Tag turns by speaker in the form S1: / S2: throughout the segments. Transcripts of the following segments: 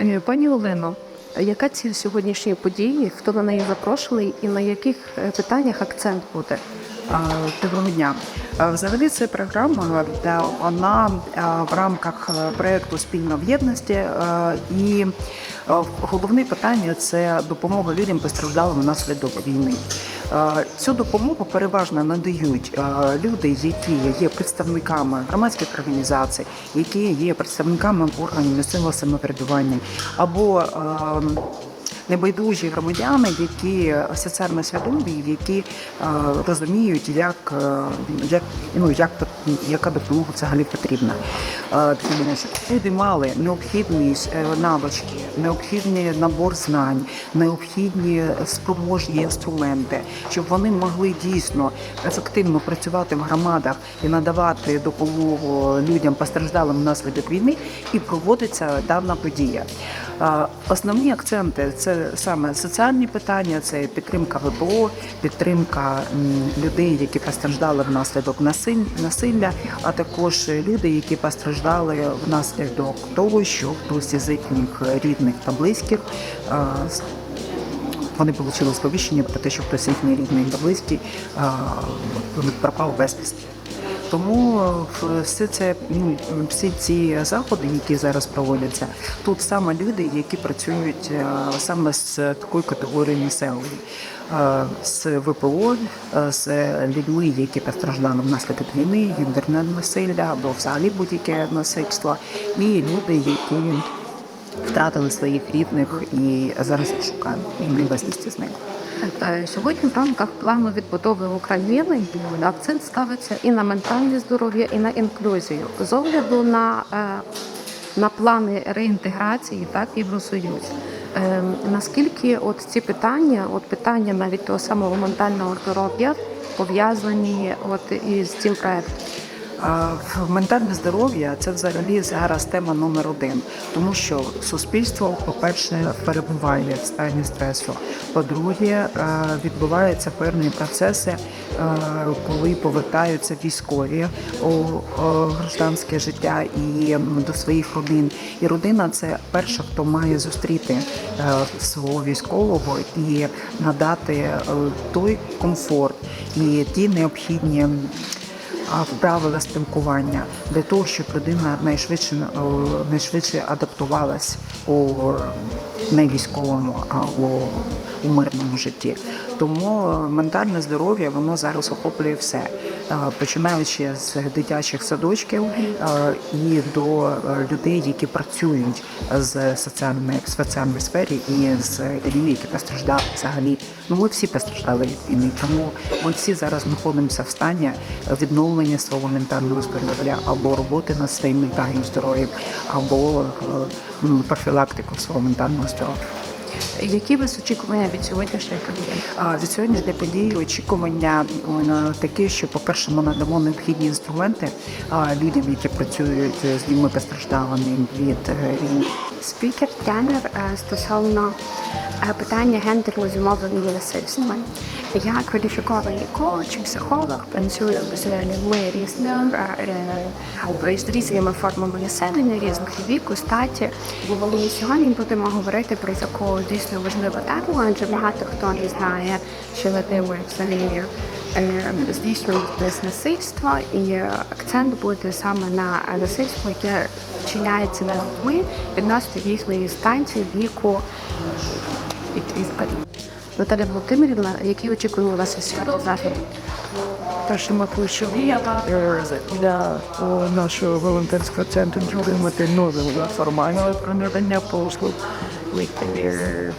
S1: Е, Пані Олено, яка ціль сьогоднішньої події? Хто на неї запрошений і на яких е, питаннях акцент буде?
S2: Доброго дня. Взагалі це програма, вона в рамках е, проєкту Спільно в єдності і головне питання це допомога людям постраждалим внаслідок війни. Цю допомогу переважно надають люди, які є представниками громадських організацій, які є представниками органів місцевого самоврядування. Або ем, небайдужі громадяни, які соціально свідомі, які е, розуміють, як, е, як, ну, як, яка допомога взагалі потрібна. Е, щоб люди мали необхідні е, навички, необхідний набор знань, необхідні спроможні інструменти, щоб вони могли дійсно ефективно працювати в громадах і надавати допомогу людям постраждалим внаслідок війни, і проводиться дана подія. Основні акценти це саме соціальні питання, це підтримка ВПО, підтримка людей, які постраждали внаслідок насилля, а також люди, які постраждали внаслідок того, що хтось із їхніх рідних та близьких вони отримали сповіщення про те, що хтось їхній рідний та близький пропав безвісти. Тому е, все це ну, всі ці заходи, які зараз проводяться, тут саме люди, які працюють е, саме з такою категорією населення, Е, з ВПО, з людьми, які постраждали внаслідок війни, гендерне насилля або взагалі будь-яке насильство, і люди, які втратили своїх рідних і зараз шукають безвісті з ними.
S1: Е, Сьогодні в рамках плану відбудови України акцент ставиться і на ментальне здоров'я, і на інклюзію. З огляду на, е, на плани реінтеграції, так Євросоюз. Е, Наскільки от ці питання, от питання навіть того самого ментального здоров'я, пов'язані от із цим проектом?
S2: Ментальне здоров'я це взагалі зараз тема номер один, тому що суспільство, по-перше, перебуває в стані стресу. По-друге, е, відбуваються певні процеси, е, коли повертаються військові у гражданське життя і до своїх родин. І родина це перша, хто має зустріти е, свого військового і надати е, той комфорт і ті необхідні правила спілкування для того, щоб людина найшвидше е, найшвидше адаптувалась у не військовому, а у, мирному житті. Тому е, ментальне здоров'я воно зараз охоплює все, починаючи з дитячих садочків і до е, людей, які працюють з соціальної в соціальній сфері і з людьми, які постраждали взагалі. Ну ми всі постраждали від війни, тому ми всі зараз знаходимося в стані відновлення свого ментального здоров'я або роботи над своїм ментальним здоров'ям, або е, профілактику свого ментального здоров'я.
S1: Які у вас очікування від сьогоднішньої події?
S2: Від сьогоднішньої події очікування е, такі, що, по-перше, ми надамо необхідні інструменти людям, які працюють з ними постраждалими від е, війни.
S3: Спікер тренер е, стосовно е, питання гендерно зумовленого насильства. Я кваліфікований коуч, психолог, працюю з людьми різних е, з різними формами населення, різних віку, статі. І сьогодні будемо говорити про таку дійсно важливу тему, адже багато хто не знає, що над ними взагалі здійснюють насильство, і акцент буде саме на насильство, яке вчиняється над людьми відносно їхньої станції, віку і різних.
S1: Наталя Володимирівна, які очікуємо у вас із сьогодні заходу?
S4: Перше ми хочемо е, для о, нашого волонтерського центру отримати нову інформацію про надання послуг е,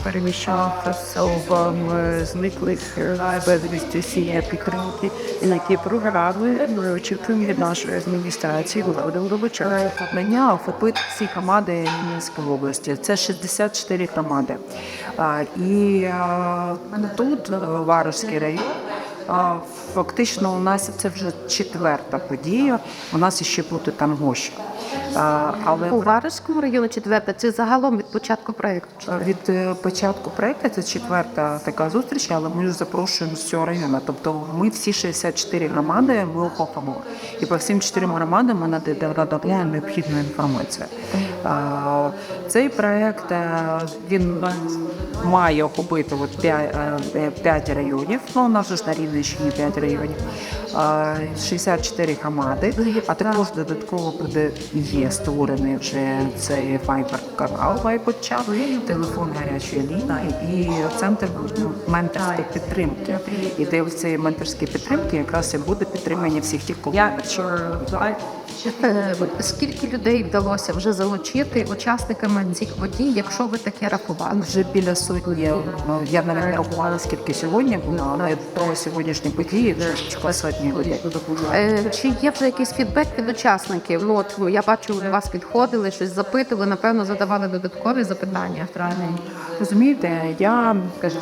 S4: переміщених особам, е, зниклих е, безвісті сім'я підтримки, і які програми ми очікуємо від нашої адміністрації Володимира Добича.
S2: Мене охопить всі громади Рівненської області. Це 64 громади. А, І тут е, Варожський район. Фактично, у нас це вже четверта подія. У нас ще буде там гощі. Але
S1: У Варежському районі четверта чи загалом від початку проєкту?
S2: від е, початку проекту це четверта така зустріч, але ми запрошуємо з цього району. Тобто ми всі 64 громади ми охопимо. І по всім чотирьом громадам ми надаємо необхідну інформацію. Цей проект е, він має охопити от 5 районів. Ну, у нас ж на Рівненщині 5 районів. А, 64 громади, а також додатково буде є створений вже цей Viber канал Viber чат, телефон гарячої лінії і центр менторської підтримки. І де в цій менторській підтримки якраз і буде підтримання всіх тих колективів.
S1: Е, Скільки людей вдалося вже залучити учасниками цих подій, якщо ви таке рахували?
S2: Вже біля сотні. ну, Я навіть не рахувала, скільки сьогодні але про сьогоднішні події вже сотні людей.
S1: Е, Чи є вже якийсь фідбек від учасників? Ну от я бачу, до вас підходили, щось запитували, напевно, задавали додаткові запитання.
S2: Розумієте, я кажу,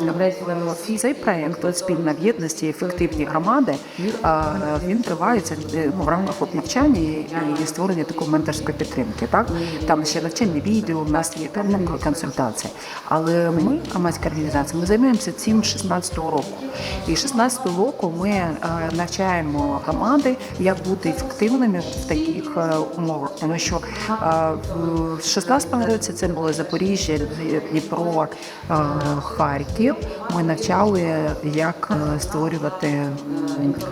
S2: цей проєкт спільна в єдності, ефективні громади. а, Він тривається е, ну, в рамках навчання і і створення такої менторської підтримки. Так там ще навчальні відео, у нас є певна консультація. Але ми, громадська організація, ми займаємося цим 16-го року. І 16-го року ми е, навчаємо громади, як бути ефективними в таких е, умовах. Тому що е, в 16-му році це було Запоріжжя, Дніпро, е, Харків. Ми навчали, як створювати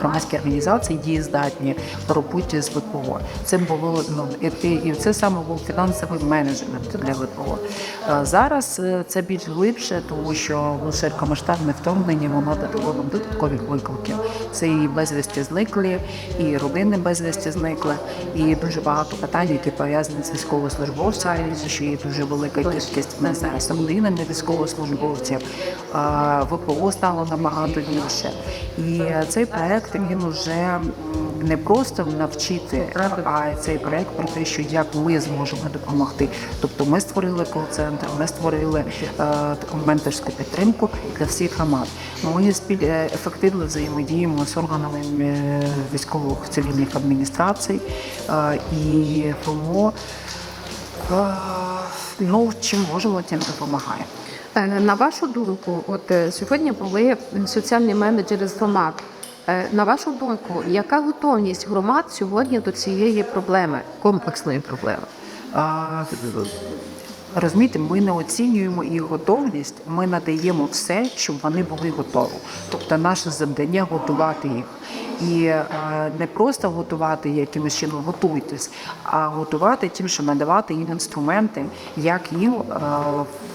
S2: громадські організації, дієздатні в роботі з ВПО. Це було ну і, це саме був фінансовий менеджмент для ВПО. Зараз це більш глибше, тому що широкомасштабне вторгнення воно додаткові виклики. Це і безвісті зникли, і родини безвісті зникли, і дуже багато питань, які пов'язані з військовослужбовцями, що є дуже велика кількість не зараз з родинами військовослужбовців. ВПО стало набагато більше. І цей проект він уже м, не просто навчити, а цей проект про те, що як ми зможемо допомогти. Тобто ми створили кол-центр, ми створили е, таку менторську підтримку для всіх громад. Ми спіль е, ефективно взаємодіємо з органами е, військових цивільних адміністрацій і тому ну, чим можемо, тим допомагаємо.
S1: Е, На вашу думку, от сьогодні були соціальні менеджери з громад. Е, На вашу думку, яка готовність громад сьогодні до цієї проблеми, комплексної проблеми?
S2: Розумієте, ми не оцінюємо їх готовність, ми надаємо все, щоб вони були готові. Тобто наше завдання готувати їх. І е, не просто готувати якимось чином готуйтесь, а готувати тим, що надавати їм інструменти, як їм е,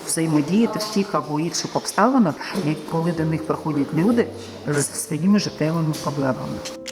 S2: взаємодіяти в тих або інших обставинах, коли до них приходять люди з своїми життєвими проблемами.